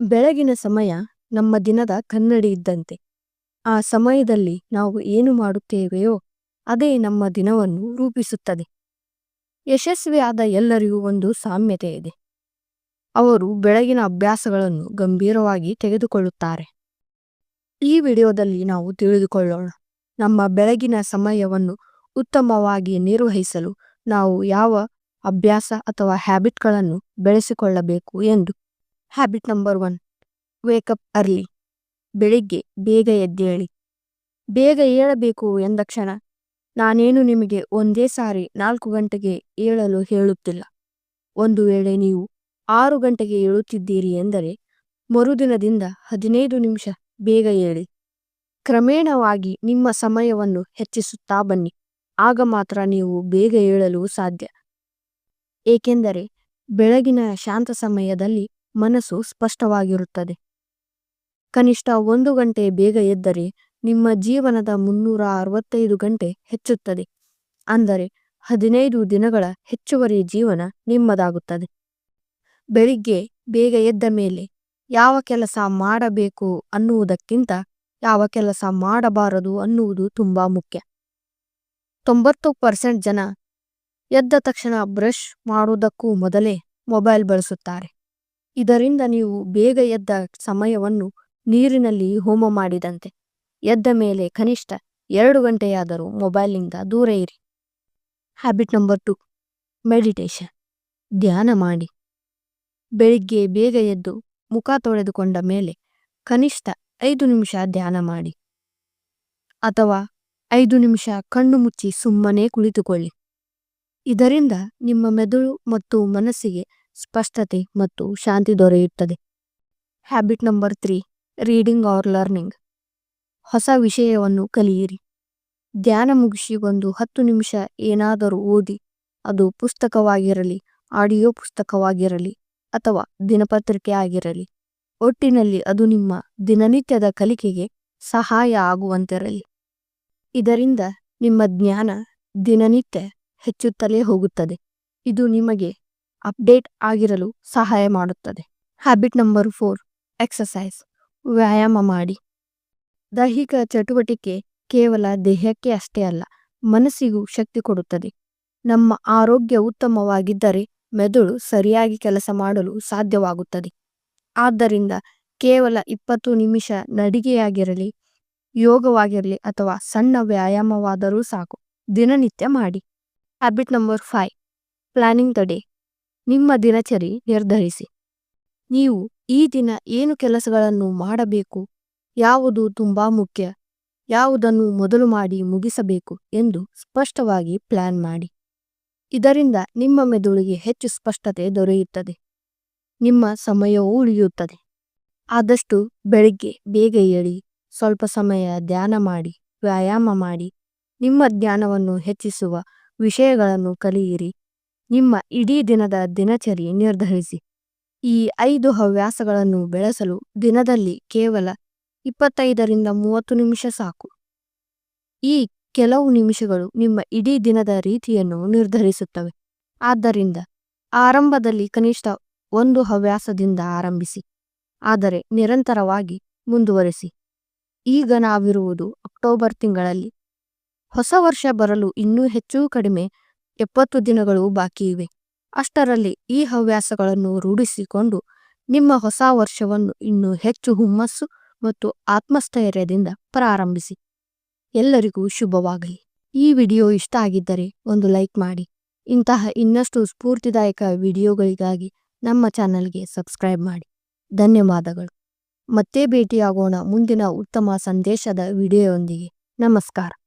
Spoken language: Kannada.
ಬೆಳಗಿನ ಸಮಯ ನಮ್ಮ ದಿನದ ಕನ್ನಡಿ ಇದ್ದಂತೆ. ಆ ಸಮಯದಲ್ಲಿ ನಾವು ಏನು ಮಾಡುತ್ತೇವೆಯೋ ಅದೇ ನಮ್ಮ ದಿನವನ್ನು ರೂಪಿಸುತ್ತದೆ. ಯಶಸ್ವಿಯಾದ ಎಲ್ಲರಿಗೂ ಒಂದು ಸಾಮ್ಯತೆ ಇದೆ. ಅವರು ಬೆಳಗಿನ ಅಭ್ಯಾಸಗಳನ್ನು ಗಂಭೀರವಾಗಿ ತೆಗೆದುಕೊಳ್ಳುತ್ತಾರೆ. ಈ ವಿಡಿಯೋದಲ್ಲಿ ನಾವು ತಿಳಿದುಕೊಳ್ಳೋಣ. ನಮ್ಮ ಬೆಳಗಿನ ಸಮಯವನ್ನು ಉತ್ತಮವಾಗಿ ನಿರ್ವಹಿಸಲು ನಾವು ಯಾವ ಅಭ್ಯಾಸ ಅಥವಾ ಹ್ಯಾಬಿಟ್ಗಳನ್ನು ಬೆಳೆಸಿಕೊಳ್ಳಬೇಕು ಎಂದು habit number one wake up early ಬೆಳಿಗ್ಗೆ ಬೇಗ ಎದ್ದೇಳಿ ಬೇಗ ಏಳಬೇಕು ಎಂದಕ್ಷಣ ನಾನೇನು ನಿಮಗೆ ಒಂದೇ ಸಾರಿ ನಾಲ್ಕು ಗಂಟೆಗೆ ಏಳಲು ಹೇಳುತ್ತಿಲ್ಲ. ಒಂದು ವೇಳೆ ನೀವು ಆರು ಗಂಟೆಗೆ ಏಳುತ್ತಿದ್ದೀರಿ ಎಂದರೆ ಮರುದಿನದಿಂದ ಹದಿನೈದು ನಿಮಿಷ ಬೇಗ ಏಳಿ. ಕ್ರಮೇಣವಾಗಿ ನಿಮ್ಮ ಸಮಯವನ್ನು ಹೆಚ್ಚಿಸುತ್ತಾ ಬನ್ನಿ. ಆಗ ಮಾತ್ರ ನೀವು ಬೇಗ ಏಳಲು ಸಾಧ್ಯ. ಏಕೆಂದರೆ ಬೆಳಗಿನ ಶಾಂತ ಸಮಯದಲ್ಲಿ ಮನಸ್ಸು ಸ್ಪಷ್ಟವಾಗಿರುತ್ತದೆ. ಕನಿಷ್ಠ ಒಂದು ಗಂಟೆ ಬೇಗ ಎದ್ದರೆ ನಿಮ್ಮ ಜೀವನದ ಮುನ್ನೂರ ಅರವತ್ತೈದು ಗಂಟೆ ಹೆಚ್ಚುತ್ತದೆ. ಅಂದರೆ ಹದಿನೈದು ದಿನಗಳ ಹೆಚ್ಚುವರಿ ಜೀವನ ನಿಮ್ಮದಾಗುತ್ತದೆ. ಬೆಳಿಗ್ಗೆ ಬೇಗ ಎದ್ದ ಮೇಲೆ ಯಾವ ಕೆಲಸ ಮಾಡಬೇಕು ಅನ್ನುವುದಕ್ಕಿಂತ ಯಾವ ಕೆಲಸ ಮಾಡಬಾರದು ಅನ್ನುವುದು ತುಂಬಾ ಮುಖ್ಯ. ತೊಂಬತ್ತು ಪರ್ಸೆಂಟ್ ಜನ ಎದ್ದ ತಕ್ಷಣ ಬ್ರಷ್ ಮಾಡುವುದಕ್ಕೂ ಮೊದಲೇ ಮೊಬೈಲ್ ಬಳಸುತ್ತಾರೆ. ಇದರಿಂದ ನೀವು ಬೇಗ ಎದ್ದ ಸಮಯವನ್ನು ನೀರಿನಲ್ಲಿ ಹೋಮ ಮಾಡಿದಂತೆ. ಎದ್ದ ಮೇಲೆ ಕನಿಷ್ಠ ಎರಡು ಗಂಟೆಯಾದರೂ ಮೊಬೈಲ್ನಿಂದ ದೂರ ಇರಿ. Habit number two, meditation. ಧ್ಯಾನ ಮಾಡಿ. ಬೆಳಿಗ್ಗೆ ಬೇಗ ಎದ್ದು ಮುಖ ತೊಳೆದುಕೊಂಡ ಮೇಲೆ ಕನಿಷ್ಠ ಐದು ನಿಮಿಷ ಧ್ಯಾನ ಮಾಡಿ. ಅಥವಾ ಐದು ನಿಮಿಷ ಕಣ್ಣು ಮುಚ್ಚಿ ಸುಮ್ಮನೆ ಕುಳಿತುಕೊಳ್ಳಿ. ಇದರಿಂದ ನಿಮ್ಮ ಮೆದುಳು ಮತ್ತು ಮನಸ್ಸಿಗೆ ಸ್ಪಷ್ಟತೆ ಮತ್ತು ಶಾಂತಿ ದೊರೆಯುತ್ತದೆ. Habit number three reading or learning ಹೊಸ ವಿಷಯವನ್ನು ಕಲಿಯಿರಿ. ಧ್ಯಾನ ಮುಗಿಸಿ ಒಂದು ಹತ್ತು ನಿಮಿಷ ಏನಾದರೂ ಓದಿ, ಅದು ಪುಸ್ತಕವಾಗಿರಲಿ, ಆಡಿಯೋ ಪುಸ್ತಕವಾಗಿರಲಿ, ಅಥವಾ ದಿನಪತ್ರಿಕೆ ಆಗಿರಲಿ. ಒಟ್ಟಿನಲ್ಲಿ ಅದು ನಿಮ್ಮ ದಿನನಿತ್ಯದ ಕಲಿಕೆಗೆ ಸಹಾಯ ಆಗುವಂತಿರಲಿ. ಇದರಿಂದ ನಿಮ್ಮ ಜ್ಞಾನ ದಿನನಿತ್ಯ ಹೆಚ್ಚುತ್ತಲೇ ಹೋಗುತ್ತದೆ. ಇದು ನಿಮಗೆ ಅಪ್ಡೇಟ್ ಆಗಿರಲು ಸಹಾಯ ಮಾಡುತ್ತದೆ. ಹ್ಯಾಬಿಟ್ ನಂಬರ್ ಫೋರ್ ಎಕ್ಸಸೈಸ್ ವ್ಯಾಯಾಮ ಮಾಡಿ. ದೈಹಿಕ ಚಟುವಟಿಕೆ ಕೇವಲ ದೇಹಕ್ಕೆ ಅಷ್ಟೇ ಅಲ್ಲ, ಮನಸ್ಸಿಗೂ ಶಕ್ತಿ ಕೊಡುತ್ತದೆ. ನಮ್ಮ ಆರೋಗ್ಯ ಉತ್ತಮವಾಗಿದ್ದರೆ ಮೆದುಳು ಸರಿಯಾಗಿ ಕೆಲಸ ಮಾಡಲು ಸಾಧ್ಯವಾಗುತ್ತದೆ. ಆದ್ದರಿಂದ ಕೇವಲ ಇಪ್ಪತ್ತು ನಿಮಿಷ ನಡಿಗೆಯಾಗಿರಲಿ, ಯೋಗವಾಗಿರಲಿ ಅಥವಾ ಸಣ್ಣ ವ್ಯಾಯಾಮವಾದರೂ ಸಾಕು. ದಿನನಿತ್ಯ ಮಾಡಿ. Habit number five planning the day ನಿಮ್ಮ ದಿನಚರಿ ನಿರ್ಧರಿಸಿ. ನೀವು ಈ ದಿನ ಏನು ಕೆಲಸಗಳನ್ನು ಮಾಡಬೇಕು? ಯಾವುದು ತುಂಬಾ ಮುಖ್ಯ? ಯಾವುದನ್ನು ಮೊದಲು ಮಾಡಿ ಮುಗಿಸಬೇಕು ಎಂದು ಸ್ಪಷ್ಟವಾಗಿ ಪ್ಲಾನ್ ಮಾಡಿ. ಇದರಿಂದ ನಿಮ್ಮ ಮೆದುಳಿಗೆ ಹೆಚ್ಚು ಸ್ಪಷ್ಟತೆ ದೊರೆಯುತ್ತದೆ. ನಿಮ್ಮ ಸಮಯವೂ ಉಳಿಯುತ್ತದೆ. ಆದಷ್ಟು ಬೆಳಿಗ್ಗೆ ಬೇಗ ಏಳಿ ಸ್ವಲ್ಪ ಸಮಯ ಧ್ಯಾನ ಮಾಡಿ, ವ್ಯಾಯಾಮ ಮಾಡಿ, ನಿಮ್ಮ ಜ್ಞಾನವನ್ನು ಹೆಚ್ಚಿಸುವ ವಿಷಯಗಳನ್ನು ಕಲಿಯಿರಿ. ನಿಮ್ಮ ಇಡೀ ದಿನದ ದಿನಚರಿ ನಿರ್ಧರಿಸಿ. ಈ ಐದು ಹವ್ಯಾಸಗಳನ್ನು ಬೆಳೆಸಲು ದಿನದಲ್ಲಿ ಕೇವಲ ಇಪ್ಪತ್ತೈದರಿಂದ ಮೂವತ್ತು ನಿಮಿಷ ಸಾಕು. ಈ ಕೆಲವು ನಿಮಿಷಗಳು ನಿಮ್ಮ ಇಡೀ ದಿನದ ರೀತಿಯನ್ನು ನಿರ್ಧರಿಸುತ್ತವೆ. ಆದ್ದರಿಂದ ಆರಂಭದಲ್ಲಿ ಕನಿಷ್ಠ ಒಂದು ಹವ್ಯಾಸದಿಂದ ಆರಂಭಿಸಿ. ಆದರೆ ನಿರಂತರವಾಗಿ ಮುಂದುವರಿಸಿ. ಈಗ ನಾವಿರುವುದು ಅಕ್ಟೋಬರ್ ತಿಂಗಳಲ್ಲಿ. ಹೊಸ ವರ್ಷ ಬರಲು ಇನ್ನೂ ಹೆಚ್ಚು ಕಡಿಮೆ ಎಪ್ಪತ್ತು ದಿನಗಳು ಬಾಕಿ ಇವೆ. ಅಷ್ಟರಲ್ಲಿ ಈ ಹವ್ಯಾಸಗಳನ್ನು ರೂಢಿಸಿಕೊಂಡು ನಿಮ್ಮ ಹೊಸ ವರ್ಷವನ್ನು ಇನ್ನೂ ಹೆಚ್ಚು ಹುಮ್ಮಸ್ಸು ಮತ್ತು ಆತ್ಮಸ್ಥೈರ್ಯದಿಂದ ಪ್ರಾರಂಭಿಸಿ. ಎಲ್ಲರಿಗೂ ಶುಭವಾಗಲಿ. ಈ ವಿಡಿಯೋ ಇಷ್ಟ ಆಗಿದ್ದರೆ ಒಂದು ಲೈಕ್ ಮಾಡಿ. ಇಂತಹ ಇನ್ನಷ್ಟು ಸ್ಫೂರ್ತಿದಾಯಕ ವಿಡಿಯೋಗಳಿಗಾಗಿ ನಮ್ಮ ಚಾನಲ್ಗೆ ಸಬ್ಸ್ಕ್ರೈಬ್ ಮಾಡಿ. ಧನ್ಯವಾದಗಳು. ಮತ್ತೆ ಭೇಟಿಯಾಗೋಣ ಮುಂದಿನ ಉತ್ತಮ ಸಂದೇಶದ ವಿಡಿಯೋಯೊಂದಿಗೆ. ನಮಸ್ಕಾರ.